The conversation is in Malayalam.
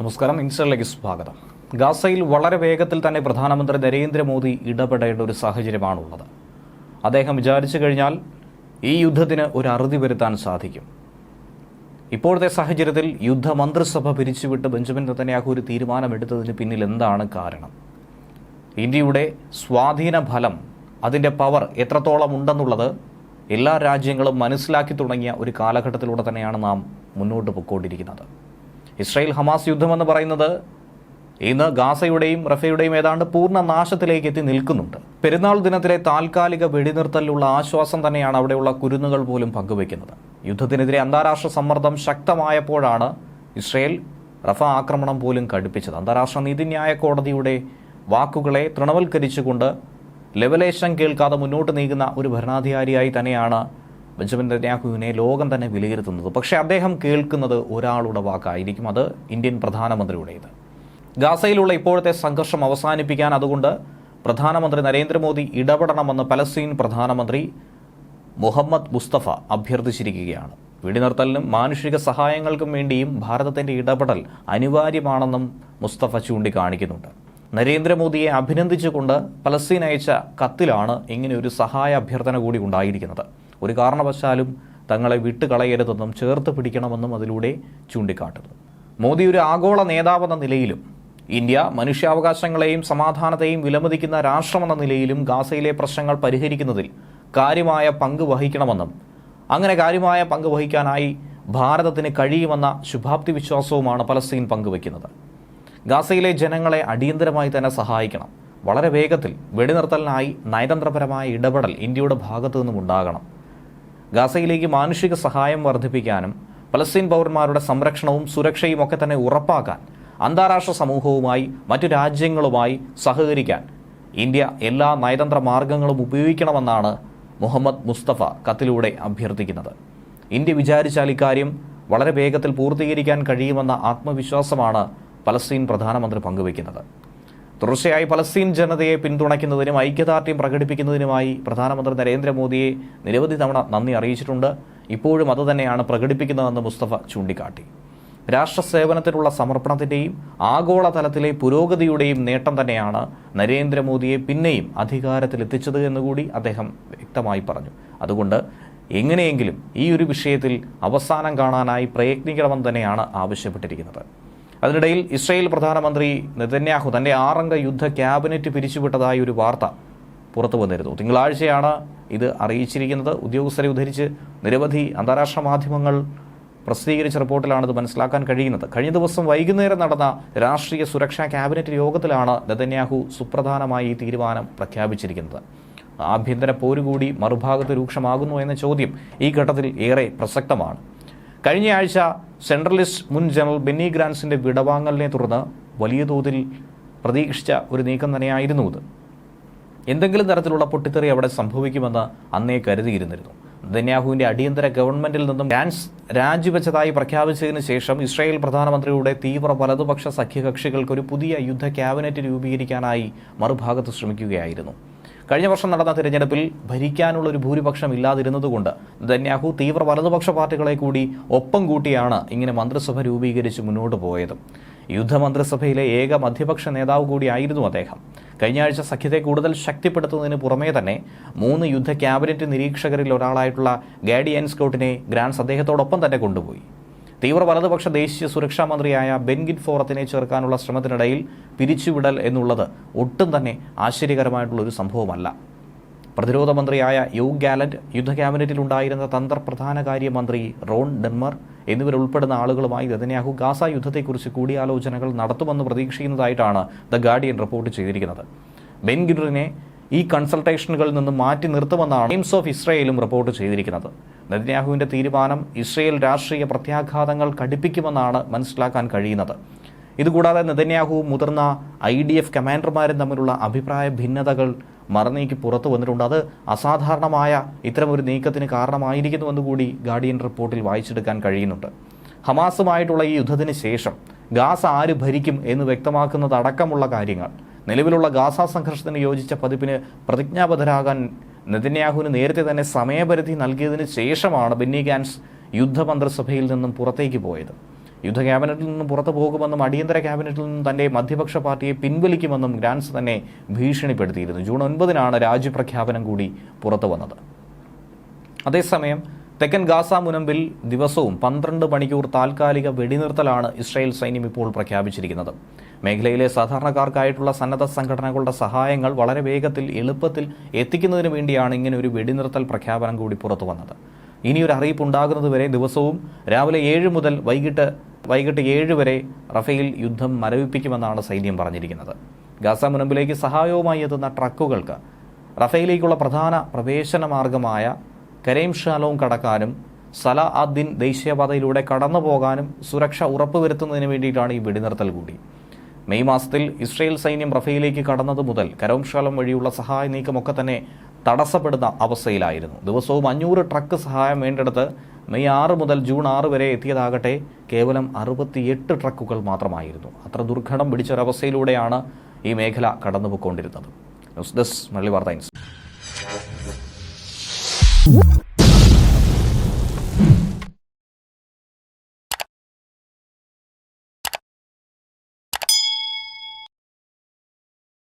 നമസ്കാരം. ഇൻസ്റ്ററിലേക്ക് സ്വാഗതം. ഗാസയിൽ വളരെ വേഗത്തിൽ തന്നെ പ്രധാനമന്ത്രി നരേന്ദ്രമോദി ഇടപെടേണ്ട ഒരു സാഹചര്യമാണുള്ളത്. അദ്ദേഹം വിചാരിച്ചു കഴിഞ്ഞാൽ ഈ യുദ്ധത്തിന് ഒരു അറുതി വരുത്താൻ സാധിക്കും. ഇപ്പോഴത്തെ സാഹചര്യത്തിൽ യുദ്ധമന്ത്രിസഭ പിരിച്ചുവിട്ട് ബെഞ്ചമിൻ നെത്തന്യാഹു ഒരു തീരുമാനമെടുത്തതിന് പിന്നിൽ എന്താണ് കാരണം? ഇന്ത്യയുടെ സ്വാധീന ഫലം അതിന്റെ പവർ എത്രത്തോളം ഉണ്ടെന്നുള്ളത് എല്ലാ രാജ്യങ്ങളും മനസ്സിലാക്കി തുടങ്ങിയ ഒരു കാലഘട്ടത്തിലൂടെ തന്നെയാണ് നാം മുന്നോട്ട് പൊയ്ക്കൊണ്ടിരിക്കുന്നത് ഇസ്രായേൽ ഹമാസ് യുദ്ധമെന്ന് പറയുന്നത് ഇന്ന് ഗാസയുടെയും റഫയുടെയും ഏതാണ്ട് പൂർണ നാശത്തിലേക്ക് എത്തി നിൽക്കുന്നുണ്ട്. പെരുന്നാൾ ദിനത്തിലെ താൽക്കാലിക വെടിനിർത്തലിലുള്ള ആശ്വാസം തന്നെയാണ് അവിടെയുള്ള കുരുന്നുകൾ പോലും പങ്കുവയ്ക്കുന്നത്. യുദ്ധത്തിനെതിരെ അന്താരാഷ്ട്ര സമ്മർദ്ദം ശക്തമായപ്പോഴാണ് ഇസ്രയേൽ റഫ ആക്രമണം പോലും കടുപ്പിച്ചത്. അന്താരാഷ്ട്ര നീതിന്യായ കോടതിയുടെ വാക്കുകളെ തൃണവൽക്കരിച്ചുകൊണ്ട് ലെവലേഷൻ കേൾക്കാതെ മുന്നോട്ട് നീങ്ങുന്ന ഒരു ഭരണാധികാരിയായി തന്നെയാണ് ബെഞ്ചമിൻ നെതന്യാഹുവിനെ ലോകം തന്നെ വിലയിരുത്തുന്നത്. പക്ഷേ അദ്ദേഹം കേൾക്കുന്നത് ഒരാളുടെ വാക്കായിരിക്കും. അത് ഇന്ത്യൻ പ്രധാനമന്ത്രിയുടേത്. ഗാസയിലുള്ള ഇപ്പോഴത്തെ സംഘർഷം അവസാനിപ്പിക്കാൻ അതുകൊണ്ട് പ്രധാനമന്ത്രി നരേന്ദ്രമോദി ഇടപെടണമെന്ന് പലസ്തീൻ പ്രധാനമന്ത്രി മുഹമ്മദ് മുസ്തഫ അഭ്യർത്ഥിച്ചിരിക്കുകയാണ്. വെടിനിർത്തലിനും മാനുഷിക സഹായങ്ങൾക്കും വേണ്ടിയും ഭാരതത്തിന്റെ ഇടപെടൽ അനിവാര്യമാണെന്നും മുസ്തഫ ചൂണ്ടിക്കാണിക്കുന്നുണ്ട്. നരേന്ദ്രമോദിയെ അഭിനന്ദിച്ചുകൊണ്ട് പലസ്തീൻ അയച്ച കത്തിലാണ് ഇങ്ങനെ ഒരു സഹായ അഭ്യർത്ഥന കൂടി ഉണ്ടായിരിക്കുന്നത്. ഒരു കാരണവശാലും തങ്ങളെ വിട്ടുകളയരുതെന്നും ചേർത്ത് പിടിക്കണമെന്നും അതിലൂടെ ചൂണ്ടിക്കാട്ടുന്നു. മോദി ഒരു ആഗോള നേതാവെന്ന നിലയിലും ഇന്ത്യ മനുഷ്യാവകാശങ്ങളെയും സമാധാനത്തെയും വിലമതിക്കുന്ന രാഷ്ട്രമെന്ന നിലയിലും ഗാസയിലെ പ്രശ്നങ്ങൾ പരിഹരിക്കുന്നതിൽ കാര്യമായ പങ്ക് വഹിക്കണമെന്നും അങ്ങനെ കാര്യമായ പങ്ക് വഹിക്കാനായി ഭാരതത്തിന് കഴിയുമെന്ന ശുഭാപ്തി വിശ്വാസവുമാണ് പലസ്തീൻ പങ്കുവയ്ക്കുന്നത്. ഗാസയിലെ ജനങ്ങളെ അടിയന്തരമായി തന്നെ സഹായിക്കണം. വളരെ വേഗത്തിൽ വെടിനിർത്തലിനായി നയതന്ത്രപരമായ ഇടപെടൽ ഇന്ത്യയുടെ ഭാഗത്തു നിന്നും ഉണ്ടാകണം. ഗാസയിലേക്ക് മാനുഷിക സഹായം വർദ്ധിപ്പിക്കാനും പലസ്തീൻ പൗരന്മാരുടെ സംരക്ഷണവും സുരക്ഷയും ഒക്കെ തന്നെ ഉറപ്പാക്കാൻ അന്താരാഷ്ട്ര സമൂഹവുമായി മറ്റു രാജ്യങ്ങളുമായി സഹകരിക്കാൻ ഇന്ത്യ എല്ലാ നയതന്ത്ര മാർഗങ്ങളും ഉപയോഗിക്കണമെന്നാണ് മുഹമ്മദ് മുസ്തഫ കത്തിലൂടെ അഭ്യർത്ഥിക്കുന്നത്. ഇന്ത്യ വിചാരിച്ചാൽ ഇക്കാര്യം വളരെ വേഗത്തിൽ പൂർത്തീകരിക്കാൻ കഴിയുമെന്ന ആത്മവിശ്വാസമാണ് പലസ്തീൻ പ്രധാനമന്ത്രി പങ്കുവയ്ക്കുന്നത്. തുടർച്ചയായി പലസ്തീൻ ജനതയെ പിന്തുണയ്ക്കുന്നതിനും ഐക്യദാർഢ്യം പ്രകടിപ്പിക്കുന്നതിനുമായി പ്രധാനമന്ത്രി നരേന്ദ്രമോദിയെ നിരവധി തവണ നന്ദി അറിയിച്ചിട്ടുണ്ട്. ഇപ്പോഴും അത് തന്നെയാണ് പ്രകടിപ്പിക്കുന്നതെന്ന് മുസ്തഫ ചൂണ്ടിക്കാട്ടി. രാഷ്ട്ര സേവനത്തിനുള്ള സമർപ്പണത്തിന്റെയും ആഗോളതലത്തിലെ പുരോഗതിയുടെയും നേട്ടം തന്നെയാണ് നരേന്ദ്രമോദിയെ പിന്നെയും അധികാരത്തിലെത്തിച്ചത് എന്നുകൂടി അദ്ദേഹം വ്യക്തമായി പറഞ്ഞു. അതുകൊണ്ട് എങ്ങനെയെങ്കിലും ഈ ഒരു വിഷയത്തിൽ അവസാനം കാണാനായി പ്രയത്നിക്കണമെന്ന് തന്നെയാണ് ആവശ്യപ്പെട്ടിരിക്കുന്നത്. അതിനിടയിൽ ഇസ്രയേൽ പ്രധാനമന്ത്രി നെതന്യാഹു തന്റെ ആറംഗ യുദ്ധ ക്യാബിനറ്റ് പിരിച്ചുവിട്ടതായ ഒരു വാർത്ത പുറത്തു വന്നിരുന്നു. തിങ്കളാഴ്ചയാണ് ഇത് അറിയിച്ചിരിക്കുന്നത്. ഉദ്യോഗസ്ഥരെ ഉദ്ധരിച്ച് നിരവധി അന്താരാഷ്ട്ര മാധ്യമങ്ങൾ പ്രസിദ്ധീകരിച്ച റിപ്പോർട്ടിലാണ് ഇത് മനസ്സിലാക്കാൻ കഴിയുന്നത്. കഴിഞ്ഞ ദിവസം വൈകുന്നേരം നടന്ന രാഷ്ട്രീയ സുരക്ഷാ ക്യാബിനറ്റ് യോഗത്തിലാണ് നെതന്യാഹു സുപ്രധാനമായി ഈ തീരുമാനം പ്രഖ്യാപിച്ചിരിക്കുന്നത്. ആഭ്യന്തര പോരുകൂടി മറുഭാഗത്ത് രൂക്ഷമാകുന്നു എന്ന ചോദ്യം ഈ ഘട്ടത്തിൽ ഏറെ പ്രസക്തമാണ്. കഴിഞ്ഞയാഴ്ച സെൻട്രലിസ്റ്റ് മുൻ ജനറൽ ബെന്നി ഗ്രാൻസിന്റെ വിടവാങ്ങലിനെ തുടർന്ന് വലിയ തോതിൽ പ്രതീക്ഷിച്ച ഒരു നീക്കം തന്നെയായിരുന്നു ഇത്. എന്തെങ്കിലും തരത്തിലുള്ള പൊട്ടിത്തെറി അവിടെ സംഭവിക്കുമെന്ന് അന്നേ കരുതിയിരുന്നിരുന്നു. നെതന്യാഹുവിന്റെ അടിയന്തര ഗവൺമെന്റിൽ നിന്നും ഗ്രാൻസ് രാജിവെച്ചതായി പ്രഖ്യാപിച്ചതിന് ശേഷം ഇസ്രായേൽ പ്രധാനമന്ത്രിയുടെ തീവ്ര വലതുപക്ഷ സഖ്യകക്ഷികൾക്ക് ഒരു പുതിയ യുദ്ധ ക്യാബിനറ്റ് രൂപീകരിക്കാനായി മറുഭാഗത്ത് ശ്രമിക്കുകയായിരുന്നു. കഴിഞ്ഞ വർഷം നടന്ന തിരഞ്ഞെടുപ്പിൽ ഭരിക്കാനുള്ള ഒരു ഭൂരിപക്ഷം ഇല്ലാതിരുന്നതുകൊണ്ട് നെതന്യാഹു തീവ്ര വലതുപക്ഷ പാർട്ടികളെ കൂടി ഒപ്പം കൂട്ടിയാണ് ഇങ്ങനെ മന്ത്രിസഭ രൂപീകരിച്ച് മുന്നോട്ട് പോയത്. യുദ്ധമന്ത്രിസഭയിലെ ഏക മധ്യപക്ഷ നേതാവ് കൂടിയായിരുന്നു അദ്ദേഹം. കഴിഞ്ഞ ആഴ്ച സഖ്യത്തെ കൂടുതൽ ശക്തിപ്പെടുത്തുന്നതിന് പുറമേ തന്നെ മൂന്ന് യുദ്ധ ക്യാബിനറ്റ് നിരീക്ഷകരിൽ ഒരാളായിട്ടുള്ള ഗാഡി സ്കൗട്ടിനെ ഗ്രാൻസ് അദ്ദേഹത്തോടൊപ്പം തന്നെ കൊണ്ടുപോയി. തീവ്ര വലതുപക്ഷ ദേശീയ സുരക്ഷാ മന്ത്രിയായ ബെൻഗിൻ ഫോറത്തിനെ ചേർക്കാനുള്ള ശ്രമത്തിനിടയിൽ പിരിച്ചുവിടൽ എന്നുള്ളത് ഒട്ടും തന്നെ ആശ്ചര്യകരമായിട്ടുള്ള ഒരു സംഭവമല്ല. പ്രതിരോധ മന്ത്രിയായ യു ഗാലന്റ് യുദ്ധ ക്യാബിനറ്റിൽ ഉണ്ടായിരുന്ന തന്ത്രപ്രധാന കാര്യമന്ത്രി റോൺ ഡെൻമർ എന്നിവരുൾപ്പെടുന്ന ആളുകളുമായി നെതന്യാഹു ഗാസ യുദ്ധത്തെക്കുറിച്ച് കൂടിയാലോചനകൾ നടത്തുമെന്ന് പ്രതീക്ഷിക്കുന്നതായിട്ടാണ് ദ ഗാർഡിയൻ റിപ്പോർട്ട് ചെയ്തിരിക്കുന്നത്. ബെൻഗിറിനെ ഈ കൺസൾട്ടേഷനുകളിൽ നിന്ന് മാറ്റി നിർത്തുമെന്നാണ് ടൈംസ് ഓഫ് ഇസ്രയേലും റിപ്പോർട്ട് ചെയ്തിരിക്കുന്നത്. നെതന്യാഹുവിന്റെ തീരുമാനം ഇസ്രയേൽ രാഷ്ട്രീയ പ്രത്യാഘാതങ്ങൾ കടുപ്പിക്കുമെന്നാണ് മനസ്സിലാക്കാൻ കഴിയുന്നത്. ഇതുകൂടാതെ നെതന്യാഹുവും മുതിർന്ന ഐ ഡി എഫ് കമാൻഡർമാരും തമ്മിലുള്ള അഭിപ്രായ ഭിന്നതകൾ മറനീക്കി പുറത്തു വന്നിട്ടുണ്ട്. അത് അസാധാരണമായ ഇത്തരമൊരു നീക്കത്തിന് കാരണമായിരിക്കുന്നുവെന്ന് കൂടി ഗാർഡിയൻ റിപ്പോർട്ടിൽ വായിച്ചെടുക്കാൻ കഴിയുന്നുണ്ട്. ഹമാസുമായിട്ടുള്ള ഈ യുദ്ധത്തിന് ശേഷം ഗാസ ആര് ഭരിക്കും എന്ന് വ്യക്തമാക്കുന്നതടക്കമുള്ള കാര്യങ്ങൾ. നിലവിലുള്ള ഗാസ സംഘർഷത്തിന് യോജിച്ച പതിപ്പിന് പ്രതിജ്ഞാബദ്ധരാകാൻ നെതന്യാഹുവിന് നേരത്തെ തന്നെ സമയപരിധി നൽകിയതിന് ശേഷമാണ് ബെന്നി ഗാൻസ് യുദ്ധമന്ത്രിസഭയിൽ നിന്നും പുറത്തേക്ക് പോയത്. യുദ്ധ ക്യാബിനറ്റിൽ നിന്നും പുറത്തു പോകുമെന്നും അടിയന്തര ക്യാബിനറ്റിൽ നിന്നും തന്റെ മധ്യപക്ഷ പാർട്ടിയെ പിൻവലിക്കുമെന്നും ഗ്രാൻസ് തന്നെ ഭീഷണിപ്പെടുത്തിയിരുന്നു. ജൂൺ ഒൻപതിനാണ് രാജ്യപ്രഖ്യാപനം കൂടി പുറത്തു വന്നത്. അതേസമയം തെക്കൻ ഗാസ മുനമ്പിൽ ദിവസവും പന്ത്രണ്ട് മണിക്കൂർ താൽക്കാലിക വെടിനിർത്തലാണ് ഇസ്രായേൽ സൈന്യം ഇപ്പോൾ പ്രഖ്യാപിച്ചിരിക്കുന്നത്. മേഖലയിലെ സാധാരണക്കാർക്കായിട്ടുള്ള സന്നദ്ധ സംഘടനകളുടെ സഹായങ്ങൾ വളരെ വേഗത്തിൽ എളുപ്പത്തിൽ എത്തിക്കുന്നതിന് വേണ്ടിയാണ് ഇങ്ങനെ ഒരു വെടിനിർത്തൽ പ്രഖ്യാപനം കൂടി പുറത്തു വന്നത്. ഇനിയൊരു അറിയിപ്പ് ഉണ്ടാകുന്നതുവരെ ദിവസവും രാവിലെ ഏഴ് മുതൽ വൈകിട്ട് വൈകിട്ട് ഏഴ് വരെ റഫേൽ യുദ്ധം മരവിപ്പിക്കുമെന്നാണ് സൈന്യം പറഞ്ഞിരിക്കുന്നത്. ഗാസ മുനമ്പിലേക്ക് സഹായവുമായി എത്തുന്ന ട്രക്കുകൾക്ക് റഫേലിലേക്കുള്ള പ്രധാന പ്രവേശന മാർഗമായ കരേം ഷാലോം കടക്കാനും സല അദ്ദിൻ ദേശീയപാതയിലൂടെ കടന്നു പോകാനും സുരക്ഷ ഉറപ്പുവരുത്തുന്നതിന് വേണ്ടിയിട്ടാണ് ഈ വെടിനിർത്തൽ കൂടി. മെയ് മാസത്തിൽ ഇസ്രയേൽ സൈന്യം റഫയിലേക്ക് കടന്നത് മുതൽ കരോം ഷാലം വഴിയുള്ള സഹായ നീക്കമൊക്കെ തന്നെ തടസ്സപ്പെടുന്ന അവസ്ഥയിലായിരുന്നു. ദിവസവും അഞ്ഞൂറ് ട്രക്ക് സഹായം വേണ്ടെടുത്ത് മെയ് ആറ് മുതൽ ജൂൺ ആറ് വരെ എത്തിയതാകട്ടെ കേവലം അറുപത്തിയെട്ട് ട്രക്കുകൾ മാത്രമായിരുന്നു. അത്ര ദുർഘടം പിടിച്ചൊരവസ്ഥയിലൂടെയാണ് ഈ മേഖല കടന്നുപോയിക്കൊണ്ടിരുന്നത്. ന്യൂസ് ഡെസ്ക് മള്ളി വാർത്ത Whoop!